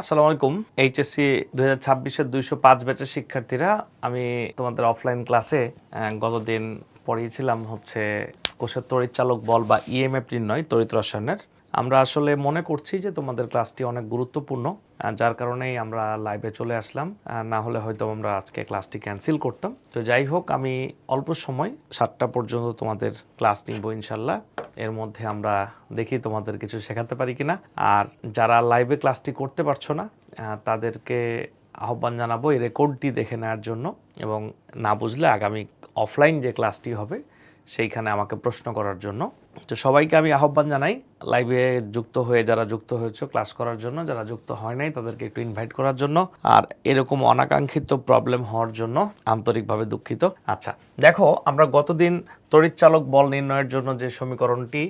আসসালামু আলাইকুম। এইচএসসি দুই হাজার ছাব্বিশের দুইশো পাঁচ ব্যাচের শিক্ষার্থীরা, আমি তোমাদের অফলাইন ক্লাসে গতদিন পড়িয়েছিলাম হচ্ছে কোষের তড়িৎ চালক বল বা ইএমএফ নির্ণয় তড়িৎ রসায়নের। আমরা আসলে মনে করছি যে তোমাদের ক্লাসটি অনেক গুরুত্বপূর্ণ যার কারণেই আমরা লাইভে চলে আসলাম না হলে হয়তো আমরা আজকে ক্লাসটি ক্যান্সেল করতাম। তো যাই হোক, আমি অল্প সময়, সাতটা পর্যন্ত তোমাদের ক্লাস নিব ইনশাল্লাহ। এর মধ্যে আমরা দেখি তোমাদের কিছু শেখাতে পারি কিনা। আর যারা লাইভে ক্লাসটি করতে পারছ না তাদেরকে আহ্বান জানাব এই রেকর্ডটি দেখে নেওয়ার জন্য। এবং না বুঝলে আগামী অফলাইন যে ক্লাসটি হবে সেইখানে আমাকে প্রশ্ন করার জন্য। তো সবাইকে আমি আহ্বান জানাই লাইভে যুক্ত হয়ে যারা যুক্ত হয়েছে ক্লাস করার জন্য, যারা যুক্ত হয় নাই, তাদেরকে একটু ইনভাইট করার জন্য। আর এরকম অনাকাঙ্ক্ষিত প্রবলেম হওয়ার জন্য আন্তরিকভাবে দুঃখিত। আচ্ছা দেখো, আমরা গতদিন তড়িৎচালক বল নির্ণয়ের জন্য যে সমীকরণটি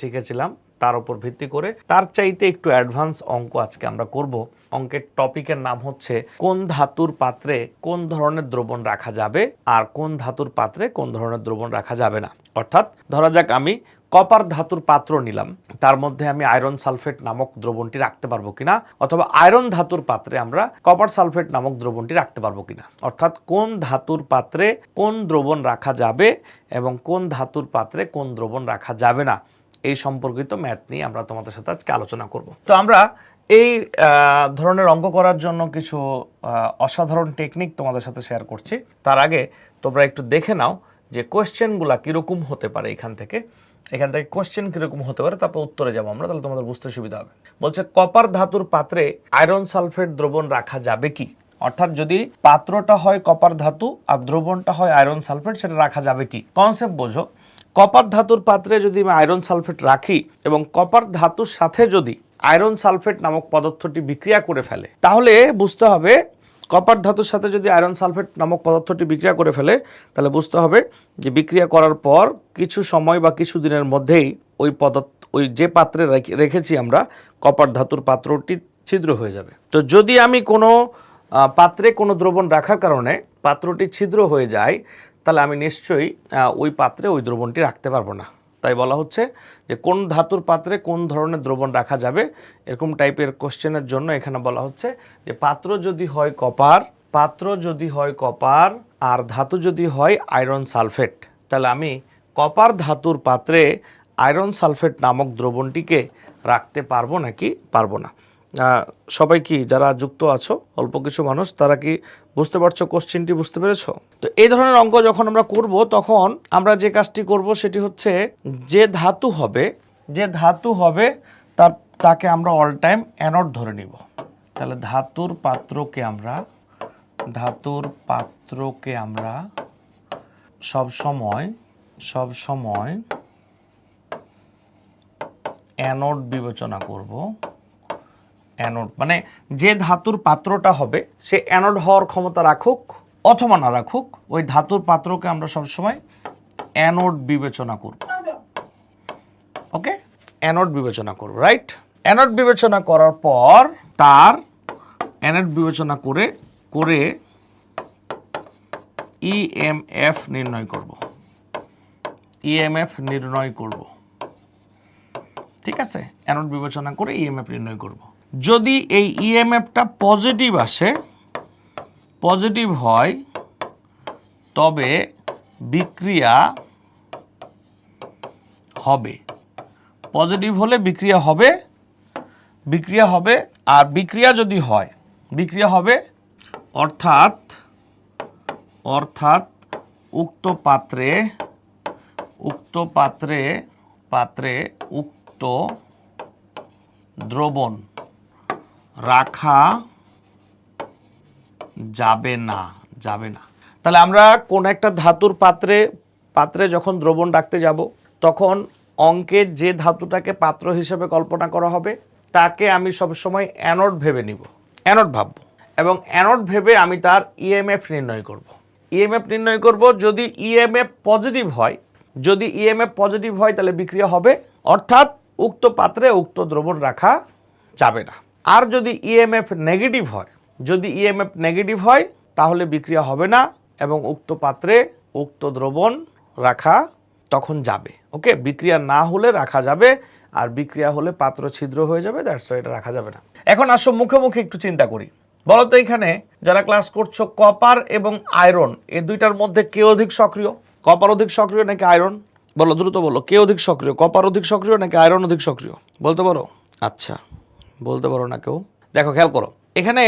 শিখেছিলাম তার উপর ভিত্তি করে। তার চাইতে একটু অ্যাডভান্স অঙ্ক আজকে আমরা করব। অঙ্কের টপিকের নাম হচ্ছে, কোন ধাতুর পাত্রে কোন ধরনের দ্রবণ রাখা যাবে আর কোন ধাতুর পাত্রে কোন ধরনের দ্রবণ রাখা যাবে না? অর্থাৎ ধরা যাক আমি কপার ধাতুর পাত্র নিলাম, তার মধ্যে আমি আয়রন সালফেট নামক দ্রবণটি রাখতে পারব কিনা অথবা আয়রন ধাতুর পাত্রে আমরা কপার সালফেট নামক দ্রবণটি রাখতে পারব কিনা? অর্থাৎ কোন ধাতুর পাত্রে কোন দ্রবণ রাখা যাবে এবং কোন ধাতুর পাত্রে কোন দ্রবণ রাখা যাবে না? এই সম্পর্কিত ম্যাথ নিয়ে আমরা তোমাদের সাথে আজকে আলোচনা করব। তো আমরা এই ধরনের অঙ্ক করার জন্য কিছু অসাধারণ টেকনিক তোমাদের সাথে শেয়ার করছি। তার আগে তোমরা একটু দেখে নাও যে কোয়েশ্চেনগুলা কীরকম হতে পারে এখান থেকে। এখান থেকে কোশ্চেন কীরকম হতে পারে, তারপর উত্তরে যাব আমরা, তাহলে তোমাদের বুঝতে সুবিধা হবে। বলছে, কপার ধাতুর পাত্রে আয়রন সালফেট দ্রবণ রাখা যাবে কি? অর্থাৎ যদি পাত্রটা হয় কপার ধাতু আর দ্রবণটা হয় আয়রন সালফেট সেটা রাখা যাবে কি? কনসেপ্ট বোঝো। কপার ধাতুর পাত্রে যদি আমি আয়রন সালফেট রাখি এবং কপার ধাতুর সাথে যদি আয়রন সালফেট নামক পদার্থটি বিক্রিয়া করে ফেলে, তাহলে বুঝতে হবে কপার ধাতুর সাথে যদি আয়রন সালফেট নামক পদার্থটি বিক্রিয়া করে ফেলে, তাহলে বুঝতে হবে যে বিক্রিয়া করার পর কিছু সময় বা কিছু দিনের মধ্যেই ওই পদার্থ, ওই যে পাত্রে রেখে- রেখেছি আমরা, কপার ধাতুর পাত্রটি ছিদ্র হয়ে যাবে। তো যদি আমি কোনো পাত্রে কোনো দ্রবণ রাখার কারণে পাত্রটি ছিদ্র হয়ে যায় তাহলে আমি নিশ্চয়ই ওই পাত্রে ওই দ্রবণটি রাখতে পারব না। তাই বলা হচ্ছে যে কোন ধাতুর পাত্রে কোন ধরনের দ্রবণ রাখা যাবে, এরকম টাইপের কোশ্চেনের জন্য এখানে বলা হচ্ছে যে পাত্র যদি হয় কপার, পাত্র যদি হয় কপার, আর ধাতু যদি হয় আয়রন সালফেট। তাহলে আমি কপার ধাতুর পাত্রে আয়রন সালফেট নামক দ্রবণটিকে রাখতে পারব নাকি পারব না? সবাই কি যারা যুক্ত আছো, অল্প কিছু মানুষ, তারা কি বুঝতে পারছ কোশ্চেনটি বুঝতে পেরেছ? তো এই ধরনের অঙ্ক যখন আমরা করব, তখন আমরা যে কাজটি করব সেটি হচ্ছে যে ধাতু হবে, যে ধাতু হবে তার, তাকে আমরা অল টাইম অ্যানড ধরে নিব। তাহলে ধাতুর পাত্রকে আমরা, ধাতুর পাত্রকে আমরা সব সময় সব সময় অ্যানোড বিবেচনা করব। অ্যানোড মানে যে ধাতুর পাত্রটা হবে, সে অ্যানোড হওয়ার ক্ষমতা রাখুক অথবা না রাখুক, ওই ধাতুর পাত্রকে আমরা সবসময় অ্যানোড বিবেচনা করব। ওকে? অ্যানোড বিবেচনা করব রাইট অ্যানোড বিবেচনা করার পর তার অ্যানোড বিবেচনা করে করে ইএমএফ নির্ণয় করব। ইএমএফ নির্ণয় করব। ঠিক আছে? অ্যানোড বিবেচনা করে ইএমএফ নির্ণয় করব। যদি এই ইএমএফটা পজিটিভ আসে পজিটিভ হয়, তবে বিক্রিয়া হবে। পজিটিভ হলে বিক্রিয়া হবে বিক্রিয়া হবে, আর বিক্রিয়া যদি হয়, বিক্রিয়া হবে, অর্থাৎ অর্থাৎ উক্ত পাত্রে উক্ত পাত্রে পাত্রে উক্ত দ্রবণ রাখা যাবে না যাবে না। তাহলে আমরা কোন একটা ধাতুর পাত্রে পাত্রে যখন দ্রবণ রাখতে যাব, তখন অঙ্কের যে ধাতুটাকে পাত্র হিসেবে কল্পনা করা হবে, তাকে আমি সবসময় অ্যানোড ভেবে নিব। অ্যানোড ভাববো। এবং অ্যানোড ভেবে আমি তার ইএমএফ নির্ণয় করব। ইএমএফ নির্ণয় করব, যদি ইএমএফ পজিটিভ হয়, যদি ইএমএফ পজিটিভ হয়, তাহলে বিক্রিয়া হবে, অর্থাৎ উক্ত পাত্রে উক্ত দ্রবণ রাখা যাবে না। আর যদি ইএমএফ নেগেটিভ হয়, যদি ইএমএফ নেগেটিভ হয়, তাহলে বিক্রিয়া হবে না এবং উক্ত পাত্রে উক্ত দ্রবণ রাখা তখন যাবে। ওকে? বিক্রিয়া না হলে রাখা যাবে, আর বিক্রিয়া হলে পাত্র ছিদ্র হয়ে যাবে দ্যাটস এটা রাখা যাবে না। এখন আসো মুখে মুখে একটু চিন্তা করি। বলো তো এখানে যারা ক্লাস করছ কপার এবং আয়রন এই দুইটার মধ্যে কে অধিক সক্রিয়? কপার অধিক সক্রিয় নাকি আয়রন বলো, দ্রুত বলো, কে অধিক সক্রিয়? কপার অধিক সক্রিয় নাকি আয়রন অধিক সক্রিয়? বলতে পারো? আচ্ছা। বলতে পারো না কেউ। দেখো, খেয়াল করো, এখানে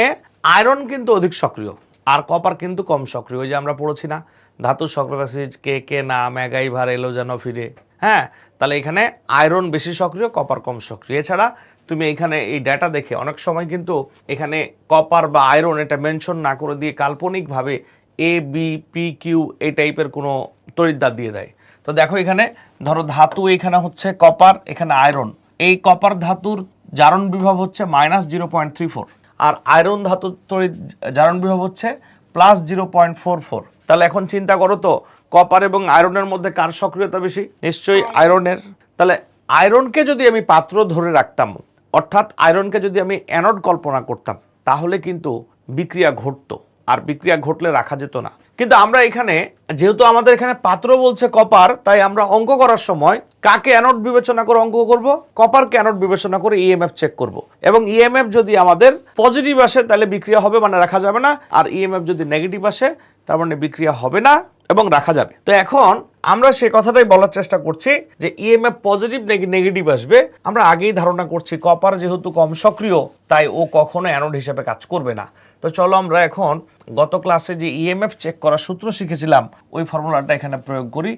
আয়রন কিন্তু অধিক সক্রিয়, আর কপার কিন্তু কম সক্রিয়। ওই যে আমরা পড়েছি না, ধাতু সক্রিয়তা সিরিজ কে কে না ম্যাগাই ভার এলো যেন ফিরে। হ্যাঁ তাহলে এখানে আয়রন বেশি সক্রিয় কপার কম সক্রিয়। এছাড়া তুমি এখানে এই ডাটা দেখে অনেক সময় কিন্তু এখানে কপার বা আয়রন এটা মেনশন না করে দিয়ে কাল্পনিকভাবে এ বি পি কিউ এই টাইপের কোনো তরিদ্দার দিয়ে দেয়। তো দেখো এখানে, ধরো ধাতু এখানে হচ্ছে কপার এখানে আয়রন এই কপার ধাতুর জারণ বিভব হচ্ছে minus zero point three four. আর আয়রন ধাতু তড়িৎ জারণ বিভব হচ্ছে plus zero point four four. তাহলে এখন চিন্তা করো তো, কপার এবং আয়রনের মধ্যে কার সক্রিয়তা বেশি? নিশ্চয়ই আয়রনের। তাহলে আয়রনকে যদি আমি পাত্র ধরে রাখতাম, অর্থাৎ আয়রনকে যদি আমি অ্যানড কল্পনা করতাম, তাহলে কিন্তু বিক্রিয়া ঘটতো। আর বিক্রিয়া ঘটলে রাখা যেত না। কিন্তু আমরা এখানে, যেহেতু আমাদের এখানে পাত্র বলছে কপার, তাই আমরা অঙ্ক করার সময় কাকে অ্যানোড বিবেচনা করে অঙ্ক করব, কপারকে অ্যানোড বিবেচনা করে ইএমএফ চেক করব। এবং ইএমএফ যদি আমাদের পজিটিভ আসে, তাহলে বিক্রিয়া হবে মানে রাখা যাবে না, আর ইএমএফ যদি নেগেটিভ আসে, তার মানে বিক্রিয়া হবে না। এবং রাখা যাবে। তো এখন আমরা সে কথাটাই বলার চেষ্টা করছি যে ইএমএফ পজিটিভ নাকি নেগেটিভ আসবে। আমরা আগেই ধারণা করছি কপার যেহেতু কম সক্রিয়, তাই ও কখনো অ্যানোড হিসেবে কাজ করবে না। তো চলো আমরা এখন গত ক্লাসে যে ইএমএফ চেক করার সূত্র শিখেছিলাম, ওই ফর্মুলাটা এখানে প্রয়োগ করি।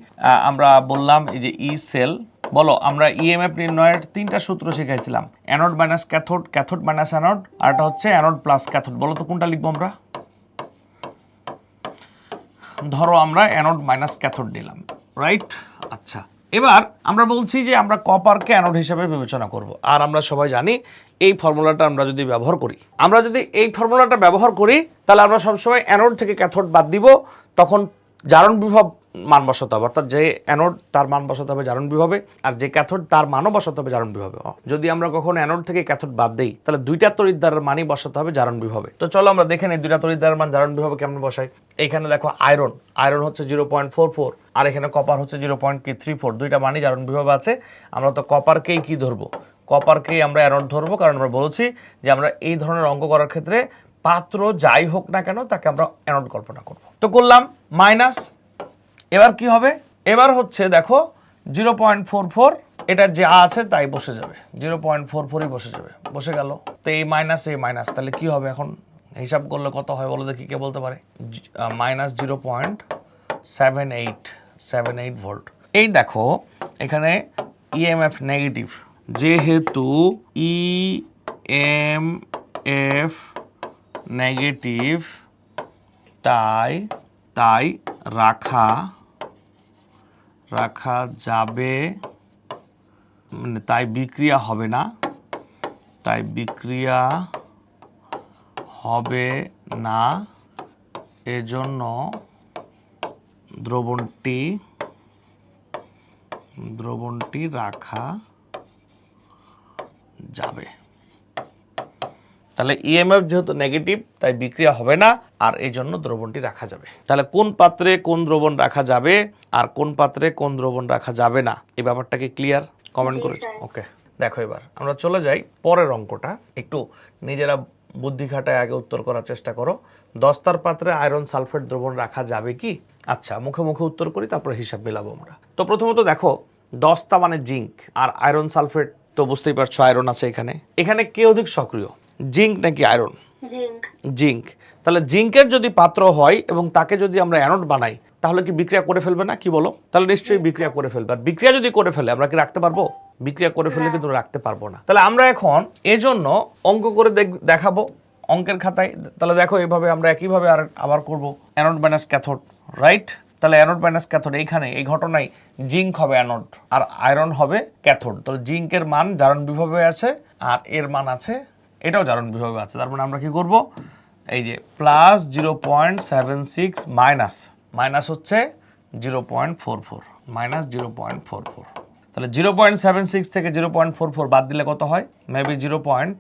আমরা বললাম এই যে ই সেল বলো আমরা ইএমএফ নির্ণয়ের তিনটা সূত্র শিখাইছিলাম। Anode minus cathode cathode minus anode আর এটা হচ্ছে অ্যানোড প্লাস ক্যাথোড বলো তো কোনটা লিখব আমরা? ধরো আমরা অ্যানোড মাইনাস ক্যাথোড নিলাম রাইট আচ্ছা এবার আমরা বলছি যে আমরা কপারকে অ্যানোড হিসেবে বিবেচনা করব। আর আমরা সবাই জানি এই ফর্মুলাটা আমরা যদি ব্যবহার করি, আমরা যদি এই ফর্মুলাটা ব্যবহার করি, তাহলে আমরা সবসময় অ্যানোড থেকে ক্যাথোড বাদ দিব, তখন জারণ বিভব মান বসাতে হবে অর্থাৎ যে অ্যানোড তার মান বসাতে হবে জারণ বিভাবে আর যে ক্যাথোড তার মানও বসাতে হবে জারণ বিভাবে। যদি আমরা কখনো অ্যানোড থেকে ক্যাথোড বাদ দেই, তাহলে দুইটা তড়িৎদ্বারের মানই বসাতে হবে জারণ বিভাবে। তো চলো আমরা দেখে নিই দুইটা তড়িৎদ্বারের মান জারণ বিভাবে কেমন বসাই। এখানে দেখো আয়রন আয়রন হচ্ছে জিরো পয়েন্ট ফোর ফোর আর এখানে কপার হচ্ছে জিরো পয়েন্ট কি থ্রি ফোর। দুইটা মানই জারণ বিভবে আছে। আমরা তো কপারকেই কি ধরবো? কপারকেই আমরা অ্যানোড ধরবো, কারণ আমরা বলেছি যে আমরা এই ধরনের অঙ্ক করার ক্ষেত্রে পাত্র যাই হোক না কেন তাকে আমরা অ্যানোড কল্পনা করব। তো করলাম মাইনাস এবার কি হবে? এবার হচ্ছে দেখো জিরো পয়েন্ট ফোর ফোর এটা যা আছে তাই বসে যাবে। জিরো পয়েন্ট ফোর ফোরই বসে যাবে। বসে গেল। তো এই মাইনাস এই মাইনাস তাহলে কি হবে এখন? হিসাব করলে কত হয় বলো দেখি কে বলতে পারে? Minus zero point seven eight seven eight volt এই দেখো, এখানে E ইএমএফ নেগেটিভ যেহেতু ই এম এফ নেগেটিভ তাই তাই রাখা রাখা যাবে মানে তাই বিক্রিয়া হবে না। তাই বিক্রিয়া হবে না। এজন্য দ্রবণটি দ্রবণটি রাখা যাবে। তাহলে ইএমএফ যেহেতু নেগেটিভ তাই বিক্রিয়া হবে না আর এই জন্য দ্রবণটি রাখা যাবে। তাহলে কোন পাত্রে কোন দ্রবণ রাখা যাবে আর কোন পাত্রে কোন দ্রবণ রাখা যাবে না? এই ব্যাপারটা কি ক্লিয়ার কমেন্ট করে ওকে দেখো এবার আমরা চলে যাই পরের অঙ্কটা। একটু নিজেরা বুদ্ধি খাটায় আগে উত্তর করার চেষ্টা করো। দস্তার পাত্রে আয়রন সালফেট দ্রবণ রাখা যাবে কি? আচ্ছা মুখে মুখে উত্তর করি তারপরে হিসাব মিলাবো আমরা। তো প্রথমত দেখো দস্তা মানে জিঙ্ক আর আয়রন সালফেট তো বুঝতেই পারছ আয়রন আছে এখানে। এখানে কে অধিক সক্রিয়? জিঙ্ক নাকি আয়রন? জিঙ্ক। তাহলে জিঙ্কের যদি পাত্র হয় এবং তাকে যদি আমরা অ্যানোড বানাই তাহলে কি বিক্রিয়া করে ফেলবে না? কি বলো? তাহলে নিশ্চয়ই বিক্রিয়া করে ফেলবে। আর বিক্রিয়া যদি করে ফেলে আমরা কি রাখতে পারব? বিক্রিয়া করে ফেলে কিন্তু রাখতে পারব না। তাহলে আমরা এখন এজন্য অঙ্ক করে দেখ- দেখাবো অঙ্কের খাতায়। তাহলে দেখো এইভাবে আমরা একইভাবে আর আবার করব অ্যানোড মাইনাস ক্যাথোড রাইট তাহলে অ্যানোড মাইনাস ক্যাথোড এইখানে এই ঘটনায় জিঙ্ক হবে অ্যানোড আর আয়রন হবে ক্যাথোড। তাহলে জিঙ্কের মান জারণ বিভবে আছে আর এর মান আছে এটাও জারণ বিভবে আছে। তার মানে আমরা কি করব? এই যে plus zero point seven six minus minus হচ্ছে zero point four four minus zero point four four তাহলে জিরো পয়েন্ট সেভেন সিক্স থেকে জিরো পয়েন্ট ফোর ফোর বাদ দিলে কত হয়? Maybe zero point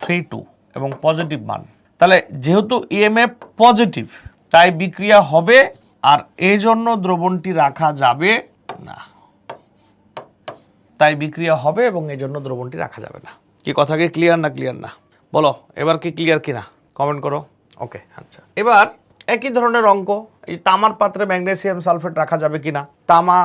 three two এবং পজিটিভ মান। তাহলে যেহেতু ইএমএফ পজিটিভ তাই বিক্রিয়া হবে আর এই জন্য দ্রবণটি রাখা যাবে না। তাই বিক্রিয়া হবে এবং এই জন্য দ্রবণটি রাখা যাবে না। কি কথা কি ক্লিয়ার না ক্লিয়ার না? বলো, এবার কি ক্লিয়ার কি না কমেন্ট করো। ওকে আচ্ছা। এবার একই ধরনের অঙ্ক, এই তামার পাত্রে ম্যাগনেসিয়াম সালফেট রাখা যাবে কিনা? তামা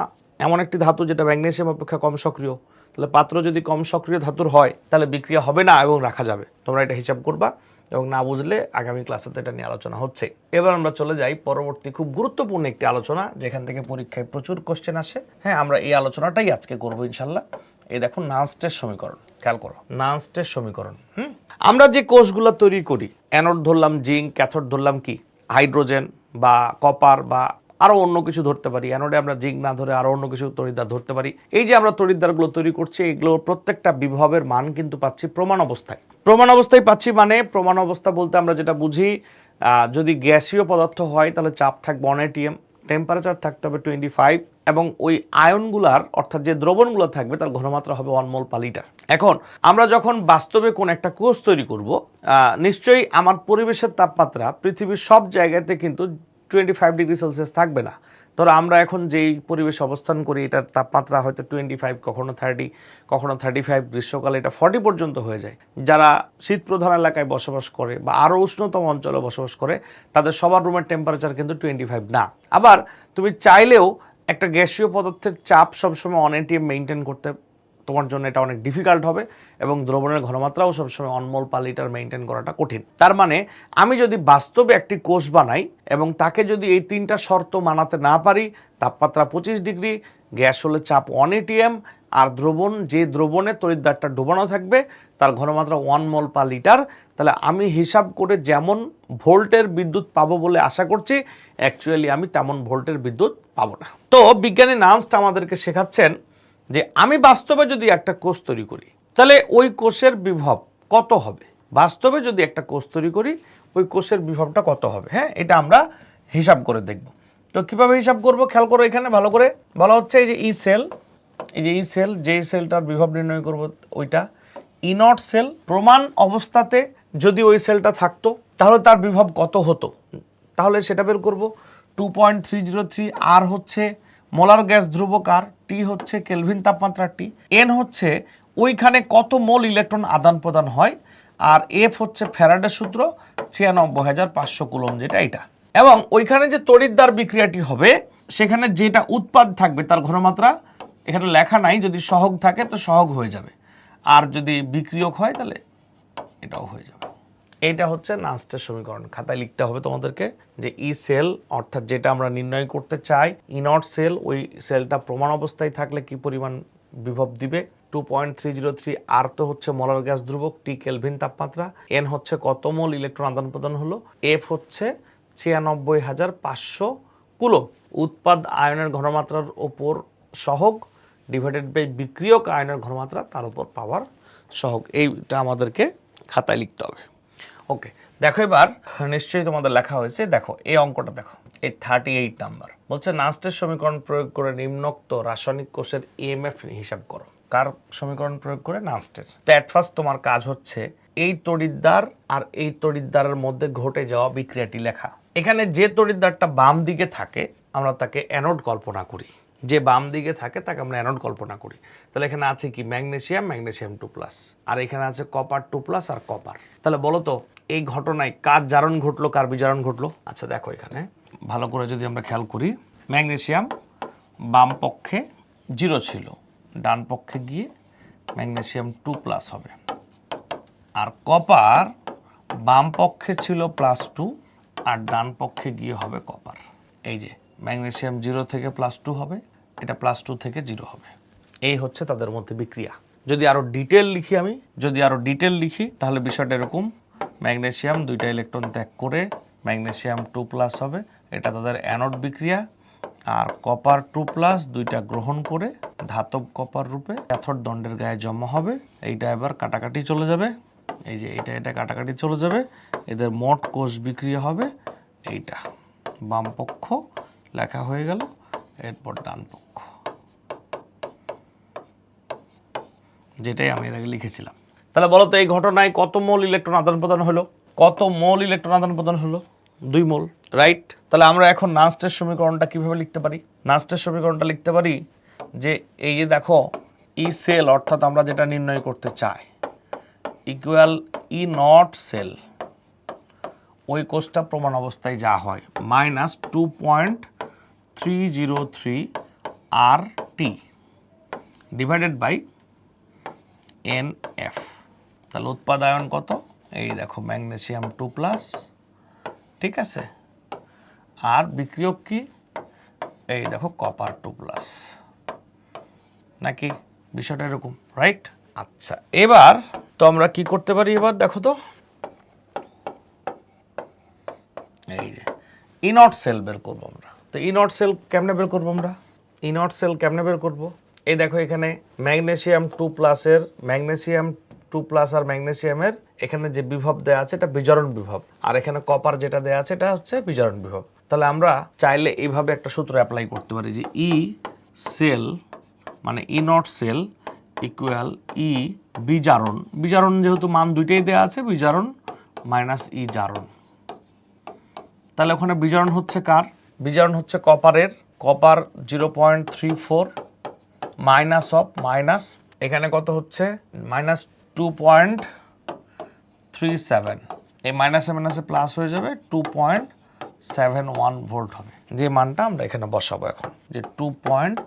এমন একটি ধাতু যেটা ম্যাগনেসিয়াম অপেক্ষা কম সক্রিয়। তাহলে পাত্র যদি কম সক্রিয় ধাতুর হয়, তাহলে বিক্রিয়া হবে না এবং রাখা যাবে। তোমরা এটা হিসাব করবা এবং না বুঝলে আগামী ক্লাসে এটা নিয়ে আলোচনা হচ্ছে। এবার আমরা চলে যাই পরবর্তী খুব গুরুত্বপূর্ণ একটি আলোচনা, যেখান থেকে পরীক্ষায় প্রচুর কোশ্চেন আসে। হ্যাঁ আমরা এই আলোচনাটাই আজকে করব ইনশাল্লাহ এই দেখো নান্সটের সমীকরণ, খেয়াল করো। নান্সটের সমীকরণ, হুম? আমরা যে কোষগুলো তৈরি করি অ্যানোড ধরলাম জিঙ্ক ক্যাথোড ধরলাম কি? হাইড্রোজেন বা কপার বা আরও অন্য কিছু ধরতে পারি। অ্যানোডে আমরা জিঙ্ক না ধরে আরও অন্য কিছু তরিদ্বার ধরতে পারি। এই যে আমরা তরিদ্বারগুলো তৈরি করছি, এগুলো প্রত্যেকটা বিভবের মান কিন্তু পাচ্ছি প্রমাণ অবস্থায়। প্রমাণ অবস্থায় পাচ্ছি মানে প্রমাণ অবস্থা বলতে আমরা যেটা বুঝি যদি গ্যাসীয় পদার্থ হয়, তাহলে চাপ থাকবে অন এটিএম টেম্পারেচার থাকতে হবে টোয়েন্টি ফাইভ এবং ওই আয়নগুলার, অর্থাৎ যে দ্রবণগুলো থাকবে, তার ঘনমাত্রা হবে ওয়ান মোল পার লিটার এখন, আমরা যখন বাস্তবে কোন একটা কোষ তৈরি করব নিশ্চয়ই আমার পরিবেশের তাপমাত্রা পৃথিবীর সব জায়গাতে কিন্তু টোয়েন্টি ফাইভ ডিগ্রি সেলসিয়াস থাকবে না। ধরো, আমরা এখন যেই পরিবেশে অবস্থান করি, এটার তাপমাত্রা হয়তো টোয়েন্টি ফাইভ কখনো থার্টি কখনো থার্টি ফাইভ গ্রীষ্মকালে এটা ফর্টি পর্যন্ত হয়ে যায়। যারা শীত প্রধান এলাকায় বসবাস করে বা আরও উষ্ণতম অঞ্চলে বসবাস করে, তাদের সবার রুমের টেম্পারেচার কিন্তু টোয়েন্টি ফাইভ না। আবার, তুমি চাইলেও একটা গ্যাসীয় পদার্থের চাপ সবসময় অন এটিএম মেনটেন করতে তোমার জন্য এটা অনেক ডিফিকাল্ট হবে এবং দ্রবণের ঘনমাত্রাও সবসময় অনমল পার লিটার মেনটেন করাটা কঠিন। তার মানে আমি যদি বাস্তবে একটি কোষ বানাই এবং তাকে যদি এই তিনটা শর্ত মানাতে না পারি, তাপমাত্রা পঁচিশ ডিগ্রি, গ্যাস হলে চাপ ওয়ান এটিএম আর দ্রবণ, যে দ্রবণে তরিদ্দারটা ডোবানো থাকবে, তার ঘনমাত্রা ওয়ান মোল পার লিটার তাহলে আমি হিসাব করে যেমন ভোল্টের বিদ্যুৎ পাবো বলে আশা করছি অ্যাকচুয়ালি আমি তেমন ভোল্টের বিদ্যুৎ পাবো না। তো বিজ্ঞানী নান্সটা আমাদেরকে শেখাচ্ছেন যে আমি বাস্তবে যদি একটা কোষ তৈরি করি, তাহলে ওই কোষের বিভব কত হবে? বাস্তবে যদি একটা কোষ তৈরি করি, ওই কোষের বিভবটা কত হবে? হ্যাঁ এটা আমরা হিসাব করে দেখব। তো কীভাবে হিসাব করব? খেয়াল করো এখানে, ভালো করে। বলা হচ্ছে এই যে ই সেল এই যে ই সেল যে সেলটার বিভব নির্ণয় করব, ওইটা ইনট সেল প্রমাণ অবস্থাতে যদি ওই সেলটা থাকতো, তাহলে তার বিভব কত হতো? তাহলে সেটা বের করব। Two point three zero three R হচ্ছে মোলার গ্যাস ধ্রুবক আর টি হচ্ছে কেলভিন তাপমাত্রা টি এন হচ্ছে ওইখানে কত মোল ইলেকট্রন আদান প্রদান হয়, আর এফ হচ্ছে ফ্যারাডের সূত্র, ছিয়ানব্বই হাজার পাঁচশো কুলম যেটা এটা। এবং ওইখানে যে তড়িৎদ্বার বিক্রিয়াটি হবে, সেখানে যেটা উৎপাদ থাকবে তার ঘনমাত্রা, এখানে লেখা নাই, যদি সহগ থাকে তো সহগ হয়ে যাবে। আর যদি বিক্রিয়ক হয় তাহলে এটাও হয়ে যাবে। এইটা হচ্ছে নাস্টের সমীকরণ। খাতায় লিখতে হবে তোমাদেরকে যে ই সেল, অর্থাৎ যেটা আমরা নির্ণয় করতে চাই ইনট সেল, ওই সেলটা প্রমাণ অবস্থায় থাকলে কি পরিমাণ বিভব দিবে? Two point three zero three R তো হচ্ছে মলার গ্যাস ধ্রুবক টি কেলভিন তাপমাত্রা এন হচ্ছে কত মোল, ইলেকট্রন আদান প্রদান হলো এফ হচ্ছে ছিয়ানব্বই হাজার পাঁচশো কুলো উৎপাদ আয়নের ঘনমাত্রার ওপর সহগ ডিভাইডেড বাই বিক্রিয়ক আয়নের ঘনমাত্রা তার উপর পাওয়ার সহগ। এইটা আমাদেরকে খাতায় লিখতে হবে। ওকে, দেখো এবার, নিশ্চয়ই তোমাদের লেখা হয়েছে। দেখো, এই অঙ্কটা দেখো, এই থার্টি এইট নাম্বার বলছে নাস্টের সমীকরণ প্রয়োগ করে নিম্নোক্ত রাসায়নিক কোষের ইএমএফ হিসাব করো। কার সমীকরণ প্রয়োগ করে? নাস্টের তো অ্যাট ফার্স্ট তোমার কাজ হচ্ছে, এই তড়িৎদ্বার আর এই তড়িৎদ্বারের মধ্যে ঘটে যাওয়া বিক্রিয়াটি লেখা। এখানে যে তড়িৎদ্বারটা বাম দিকে থাকে, আমরা তাকে অ্যানোড কল্পনা করি। যে বাম দিকে থাকে, তাকে আমরা অ্যানোড কল্পনা করি। তাহলে এখানে আছে কি? Magnesium magnesium two plus. আর এখানে আছে কপার টু প্লাস আর কপার। তাহলে বলো তো, এই ঘটনায় কার জারণ ঘটলো, কার বিজারণ ঘটলো? আচ্ছা দেখো এখানে। ভালো করে যদি আমরা খেয়াল করি ম্যাগনেশিয়াম বাম পক্ষে জিরো ছিল। ডান পক্ষে গিয়ে ম্যাগনেসিয়াম টু প্লাস হবে। আর কপার বাম পক্ষে ছিল প্লাস টু, আর ডান পক্ষে গিয়ে হবে কপার। এই যে ম্যাগনেসিয়াম জিরো থেকে প্লাস টু হবে, এটা প্লাস টু থেকে জিরো হবে। এই হচ্ছে তাদের মধ্যে বিক্রিয়া। যদি আরও ডিটেল লিখি আমি, যদি আরও ডিটেল লিখি, তাহলে বিষয়টা এরকম। ম্যাগনেসিয়াম দুইটা ইলেকট্রন ত্যাগ করে ম্যাগনেসিয়াম টু প্লাস হবে, এটা তাদের অ্যানোড বিক্রিয়া। আর কপার টু প্লাস দুইটা গ্রহণ করে ধাতব কপার রূপে ক্যাথোড দণ্ডের গায়ে জমা হবে, এইটা এবার কাটাকাটি চলে যাবে। এই যে এটা এটা কাটাকাটি চলে যাবে, এদের মোট কোষ বিক্রিয়া হবে এইটা। বাম পক্ষ লেখা হয়ে গেল, এরপর ডান পক্ষ। যেটাই আমি এর আগে লিখেছিলাম। তাহলে বলো তো, এই ঘটনায় কত মোল ইলেকট্রন আদান প্রদান হলো? কত মোল ইলেকট্রন আদান প্রদান হলো? দুই মোল রাইট তাহলে আমরা এখন নাস্টের সমীকরণটা কীভাবে লিখতে পারি? নাস্টের সমীকরণটা লিখতে পারি যে, এই যে দেখো ই সেল অর্থাৎ আমরা যেটা নির্ণয় করতে চাই ইকুয়াল ই নট সেল ওই কোষটা প্রমাণ অবস্থায় যা হয়। Minus two point three zero three R T divided by N F. তাহলে উৎপাদায়ন কত? এই দেখো, ম্যাগনেসিয়াম টু প্লাস, ঠিক আছে? আর বিক্রিয়ক কি? এই দেখো, কপার টু প্লাস। নাকি? বিষয়টা এরকম, রাইট? আচ্ছা এবার তো আমরা কি করতে পারি এবার? দেখো তো এই যে ইনট সেল বের করব আমরা। তো ইনট সেল কেমনে বের করব আমরা? ইনট সেল কেমনে বের করব? এই দেখো এখানে ম্যাগনেসিয়াম টু প্লাসের ম্যাগনেসিয়াম টু প্লাস আর ম্যাগনেসিয়ামের এখানে যে বিভব দেওয়া আছে এটা বিজারণ বিভব। আর এখানে কপার যেটা দেওয়া আছে এটা হচ্ছে বিজারণ বিভব। তাহলে আমরা চাইলে এইভাবে একটা সূত্র অ্যাপ্লাই করতে পারি যে ই সেল মানে E nought cell equal E বিজারণ। বিজারণ যেহেতু মান দুইটাই দেওয়া আছে, বিজারণ মাইনাস ই জারণ। তাহলে ওখানে বিজারণ হচ্ছে কার? বিজারণ হচ্ছে কপারের। Copper zero point three four, minus of minus, এখানে কত হচ্ছে? Minus two point three seven. এই মাইনাসে মাইনাসে প্লাস হয়ে যাবে, two point seven one volt হবে। যে মানটা আমরা এখানে বসাবো এখন, যে two point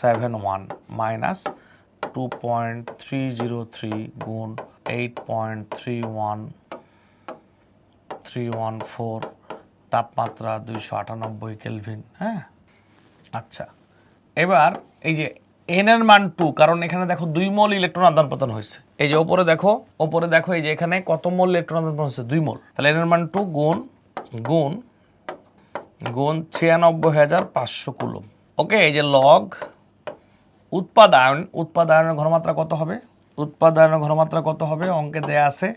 seven one minus two point three zero three গুণ eight point three one three one four তাপমাত্রা দুইশো আটানব্বই কেলভিন হ্যাঁ? আচ্ছা এবার এই যে এন এর মান টু কারণ এখানে দেখো দুই মোল ইলেকট্রন আদান প্রদান হয়েছে। এই যে ওপরে দেখো ওপরে দেখো এই যে এখানে কত মোল ইলেকট্রন আদান প্রদান হচ্ছে দুই মোল। তাহলে এন এর মান টু গুণ গুণ গুণ ছিয়ানব্বই হাজার পাঁচশো কুলম। ওকে, এই যে লগ উৎপাদায়ন, উৎপাদায়নের ঘনমাত্রা কত হবে? উৎপাদায়নের ঘনমাত্রা কত হবে? অঙ্কে দেয়া আছে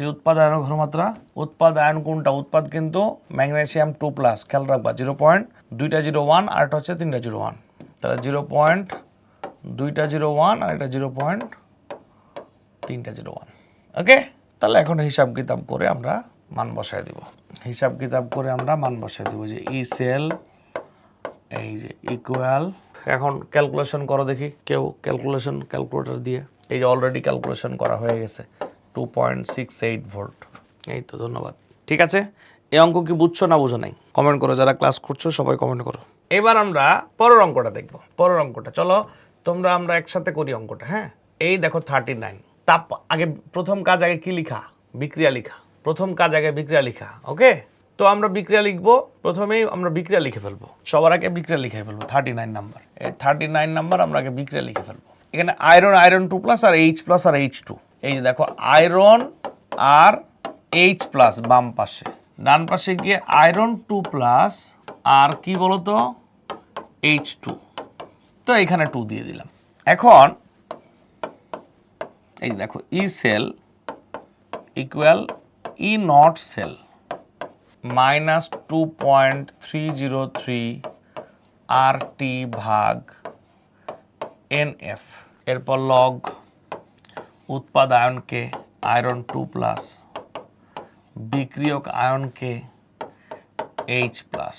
এই উৎপাদায়নের ঘনমাত্রা উৎপাদায়ন কোনটা? উৎপাদ কিন্তু ম্যাগনেসিয়াম টু প্লাস, খেয়াল রাখবা, জিরো পয়েন্ট দুইটা জিরো ওয়ান, আর এটা হচ্ছে তিনটা জিরো ওয়ান। তাহলে জিরো পয়েন্ট দুইটা জিরো ওয়ান, আর এটা জিরো পয়েন্ট তিনটা জিরো ওয়ান। ওকে? তাহলে এখন হিসাব কিতাব করে আমরা মান বসায় দিব। হিসাব কিতাব করে আমরা মান বসায় দিব যে ই সেল এই যে ইকুয়াল এখন ক্যালকুলেশন করো দেখি, কেউ ক্যালকুলেশন ক্যালকুলেটর দিয়ে, এই যে অলরেডি ক্যালকুলেশন করা হয়ে গেছে। Two point six eight volt এই তো ধন্যবাদ। ঠিক আছে? এই অঙ্ক কি বুঝছ না বুঝো নাই? কমেন্ট করো যারা ক্লাস করছ সবাই কমেন্ট করো। এবার আমরা পরের অঙ্কটা দেখব। পরের অঙ্কটা চলো। তোমরা আমরা একসাথে করি অঙ্কটা হ্যাঁ? এই দেখো থার্টি নাইন তাপ আগে প্রথম কাজ আগে কি লিখা? বিক্রিয়া লিখা। প্রথম কাজ আগে বিক্রিয়া লিখা ওকে? তো আমরা বিক্রিয়া লিখব। প্রথমেই আমরা বিক্রিয়া লিখে ফেলব। সবার আগে বিক্রিয়া লিখে ফেলব থার্টি নাইন নাম্বার এই থার্টি নাইন নাম্বার আমরা আগে বিক্রিয়া লিখে ফেলব। এখানে আয়রন আয়রন টু প্লাস আর এইচ প্লাস আর এইচ টু এই যে দেখো আয়রন আর এইচ প্লাস বাম পাশে। ডান পাশে গিয়ে আয়রন টু প্লাস আর কি বলতো? এইচ টু তো এখানে টু দিয়ে দিলাম। এখন, এই দেখো E cell equal E nought cell minus two point three zero three R T ভাগ এন এফ এরপর লগ উৎপাদায়নকে আয়রন টু প্লাস বিক্রিয়ক আয়নকে এইচ প্লাস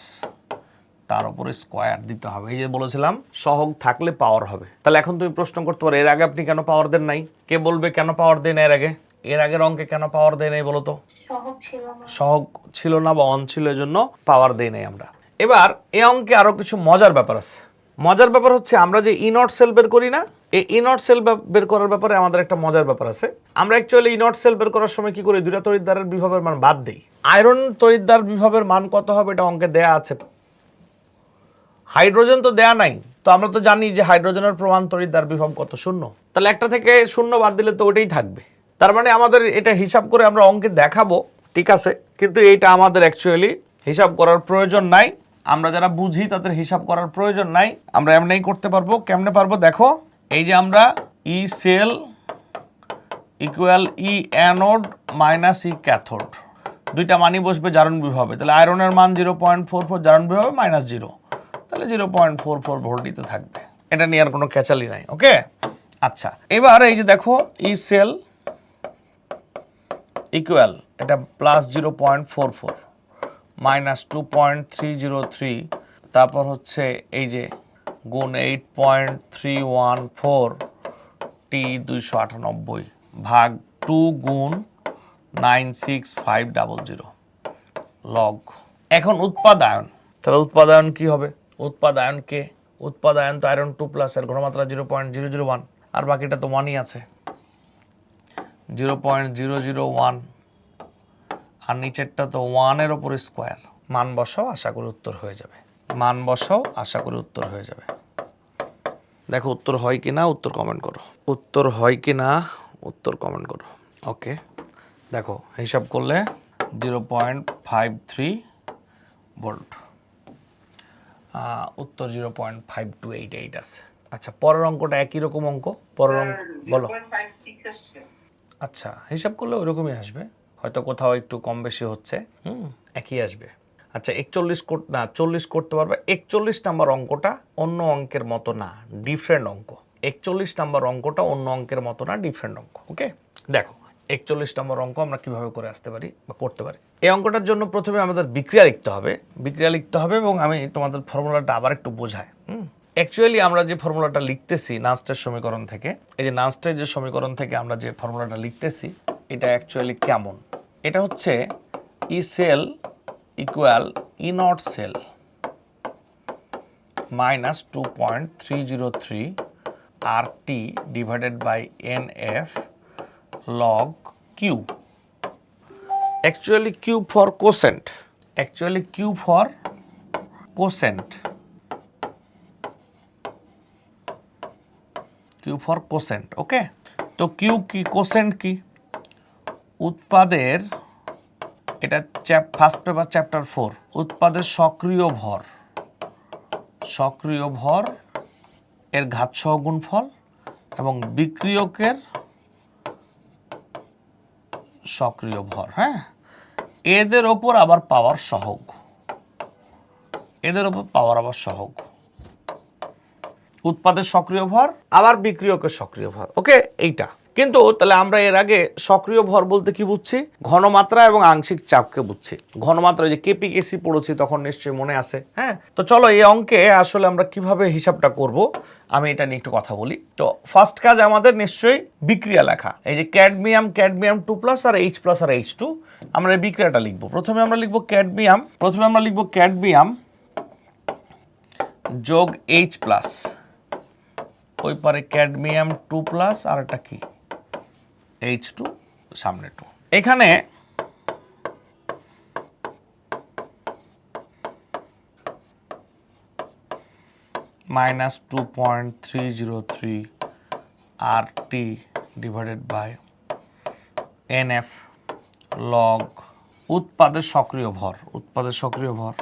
তার উপরে স্কোয়ার দিতে হবে। এই যে বলেছিলাম সহগ থাকলে পাওয়ার হবে। তাহলে এখন তুমি প্রশ্ন করতে পারো এর আগে আপনি কেন পাওয়ার দেন নাই? কে বলবে কেন পাওয়ার দেন এর আগে? এর আগের অঙ্কে কেন পাওয়ার দেয় নাই বলো তো? সহজ ছিল না। সহগ ছিল না বা অন ছিল এজন্য পাওয়ার দেই নাই আমরা। এবার এই অঙ্কে আরও কিছু মজার ব্যাপার আছে। মজার ব্যাপার হচ্ছে আমরা যে ইনট সেল বের করি না, এই ইনট সেল বের করার ব্যাপারে আমাদের একটা মজার ব্যাপার আছে। আমরা অ্যাকচুয়ালি ইনট সেল বের করার সময় কি করি? দুইটা তড়িৎদ্বারের বিভবের মান বাদ দিই। আয়রন তড়িৎদ্বার বিভবের মান কত হবে এটা অঙ্কে দেয়া আছে। হাইড্রোজেন তো দেয়া নাই, তো আমরা তো জানি যে হাইড্রোজেনের প্রমাণ তড়িৎদ্বার বিভব কত শূন্য। তাহলে একটা থেকে শূন্য বাদ দিলে তো ওটাই থাকবে। তার মানে আমাদের এটা হিসাব করে আমরা অঙ্কে দেখাবো, ঠিক আছে? কিন্তু এইটা আমাদের অ্যাকচুয়ালি হিসাব করার প্রয়োজন নাই। আমরা যারা বুঝি তাদের হিসাব করার প্রয়োজন নাই, আমরা এমনিই করতে পারব। কেমনে পারব? দেখো, এই যে আমরা E cell equal E anode minus E cathode দুইটা মানই বসবে জারণ বিভাবে। তাহলে আয়রনের মান জিরো পয়েন্ট ফোর ফোর জারণ বিভাবে মাইনাস জিরো তাহলে জিরো পয়েন্ট ফোর ফোর ভোল্টই তো থাকবে। এটা নিয়ে আর কোনো ক্যাচালি নাই, ওকে? আচ্ছা এবার এই যে দেখো ই সেল ইকুয়াল এটা plus zero point four four minus two point three zero three তারপর হচ্ছে এই যে গুণ eight point three one four T দুইশো আটানব্বই ভাগ টু গুণ nine six five double zero log এখন উৎপাদায়ন। তাহলে উৎপাদায়ন কি হবে? উৎপাদায়ন কে? উৎপাদায়ন তো আয়রন টু প্লাস এর ঘনমাত্রা zero point zero zero one আর বাকিটা তো ওয়ানই আছে। Zero point zero zero one আর নিচেরটা তো ওয়ানের ওপর স্কোয়ার। মান বসাও আশা করি উত্তর হয়ে যাবে। মান বসাও আশা করি উত্তর হয়ে যাবে। দেখো উত্তর হয় কি না উত্তর কমেন্ট করো। উত্তর হয় কি না উত্তর কমেন্ট করো। ওকে দেখো হিসাব করলে zero point five three volt উত্তর zero point five two eight eight আছে। আচ্ছা পরের অঙ্কটা একই রকম অঙ্ক? পরের অঙ্ক বলো। আচ্ছা হিসাব করলে ওইরকমই আসবে। হয়তো কোথাও একটু কম বেশি হচ্ছে। হুম। একই আসবে। আচ্ছা একচল্লিশ কোট না চল্লিশ করতে পারবে। একচল্লিশ নাম্বার অঙ্কটা অন্য অঙ্কের মতো না ডিফারেন্ট অঙ্ক। একচল্লিশ নাম্বার অঙ্কটা অন্য অঙ্কের মতো না ডিফারেন্ট অঙ্ক ওকে দেখো একচল্লিশ নম্বর অঙ্ক আমরা কীভাবে করে আসতে পারি বা করতে পারি? এই অঙ্কটার জন্য প্রথমে আমাদের বিক্রিয়া লিখতে হবে। বিক্রিয়া লিখতে হবে এবং আমি তোমাদের ফর্মুলাটা আবার একটু বোঝাই হুম? অ্যাকচুয়ালি আমরা যে ফর্মুলাটা লিখতেছি নাস্টের সমীকরণ থেকে এই যে নাস্টের যে সমীকরণ থেকে আমরা যে ফর্মুলাটা লিখতেছি এটা অ্যাকচুয়ালি কেমন? এটা হচ্ছে E cell equal E naught cell minus two point three zero three R T divided by N F log Q. Actually Q for quotient actually Q for quotient Q for quotient okay তো Q কি quotient কি? উৎপাদের, এটা chap first paper chapter four উৎপাদের সক্রিয় ভর। সক্রিয় ভর, এর ঘাত সহ গুণফল এবং বিক্রিয়কের সক্রিয় ভর হ্যাঁ? এদের ওপর আবার পাওয়ার সহগ। এদের ওপর পাওয়ার আবার সহগ। উৎপাদের সক্রিয় ভর, আবার বিক্রিয়কের সক্রিয় ভর ওকে এইটা। কিন্তু তাহলে আমরা এর আগে সক্রিয় ভর বলতে কি বুঝছি? ঘনমাত্রা এবং আংশিক চাপকে বুঝছি। ঘনমাত্রা যে কেপি কেসি পড়েছি তখন নিশ্চয়ই মনে আছে হ্যাঁ? তো চলো এই অঙ্কে আসলে আমরা কীভাবে হিসাবটা করব? আমি এটা নিয়ে একটু কথা বলি। তো ফার্স্ট কাজ আমাদের নিশ্চয়ই বিক্রিয়া লেখা। এই যে ক্যাডমিয়াম ক্যাডমিয়াম টু প্লাস আর এইচ প্লাস আর এইচ টু, আমরা এই বিক্রিয়াটা লিখব। প্রথমে আমরা লিখব ক্যাডমিয়াম, প্রথমে আমরা লিখব ক্যাডমিয়াম যোগ এইচ প্লাস। ওই পারে ক্যাডমিয়াম টু প্লাস আর একটা কি? এইচ টু সামনে টু এখানে minus two point three zero three R T divided by N F log উৎপাদের সক্রিয় ভর। উৎপাদের সক্রিয় ভর,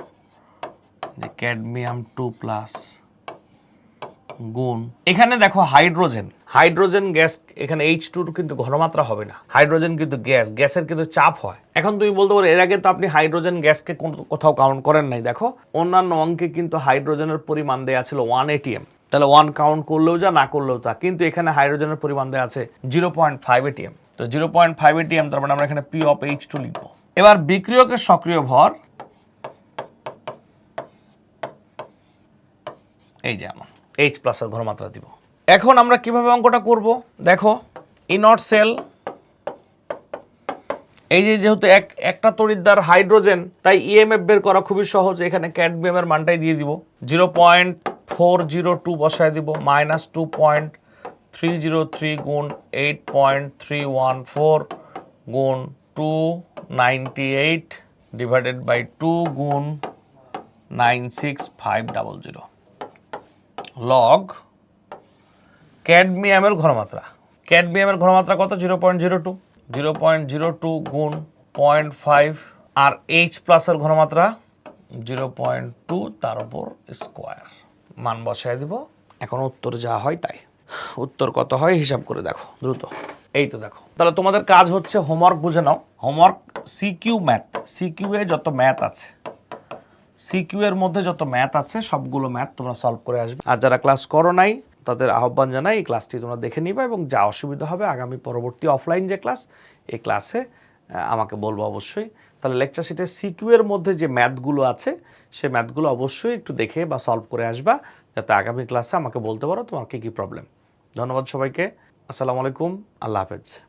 যে ক্যাডমিয়াম টু প্লাস গুণ। এখানে দেখো হাইড্রোজেন হাইড্রোজেন গ্যাস এখানে এইচ টুর কিন্তু ঘনমাত্রা হবে না। হাইড্রোজেন কিন্তু গ্যাস, গ্যাসের কিন্তু চাপ হয়। এখন তুমি বলতে পারো, এর আগে তো আপনি হাইড্রোজেন গ্যাসকে কোথাও কাউন্ট করেন নাই। দেখো, অন্যান্য অঙ্কে কিন্তু হাইড্রোজেনের পরিমাণ দেওয়া ছিল ওয়ান এটিএম তাহলে ওয়ান কাউন্ট করলেও যা, না করলেও তা। কিন্তু এখানে হাইড্রোজেনের পরিমাণ দেওয়া আছে জিরো পয়েন্ট ফাইভ এটিএম তো জিরো পয়েন্ট ফাইভ এটিএম তার মানে আমরা এখানে পি অফ এইচ টু লিখব। এবার বিক্রিয়কের সক্রিয় ভর। এই যে আমার এইচ প্লাসের ঘনমাত্রা দিব। এখন আমরা কীভাবে অঙ্কটা করব? দেখো ই নট সেল এই যে যেহেতু এক, একটা তড়িৎদ্বার হাইড্রোজেন তাই ইএমএফ বের করা খুবই সহজ। এখানে ক্যাডমিয়ামের মানটাই দিয়ে দিব। Zero point four zero two বসায় দিব minus two point three zero three গুণ eight point three one four গুণ two ninety eight divided by two গুণ nine six five double zero log ক্যাডমিয়ামের ঘনমাত্রা। ক্যাডমিয়ামের ঘনমাত্রা কত? Zero point zero two. Zero point zero two গুণ point five আর H প্লাসের ঘনমাত্রা জিরো পয়েন্ট টু তার উপর স্কোয়ার। মান বসায় দিব। এখন উত্তর যা হয় তাই। উত্তর কত হয় হিসাব করে দেখো, দ্রুত। এই তো দেখো। তাহলে তোমাদের কাজ হচ্ছে হোমওয়ার্ক বুঝে নাও। হোমওয়ার্ক সিকিউ ম্যাথ সিকিউ এ যত ম্যাথ আছে সিকিউ এর মধ্যে যত ম্যাথ আছে, সবগুলো ম্যাথ তোমরা সলভ করে আসবে। আর যারা ক্লাস করো নাই তাদের আহ্বান জানাই, এই ক্লাসটি তোমরা দেখে নিবা এবং যা অসুবিধা হবে আগামী পরবর্তী অফলাইন যে ক্লাস এই ক্লাসে আমাকে বলব অবশ্যই। তাহলে লেকচার শিটের সিকিউয়ের মধ্যে যে ম্যাথগুলো আছে, সে ম্যাথগুলো অবশ্যই একটু দেখে বা সলভ করে আসবা, যাতে আগামী ক্লাসে আমাকে বলতে পারো তোমার কী কী প্রবলেম ধন্যবাদ সবাইকে। আসসালামু আলাইকুম। আল্লাহ হাফেজ।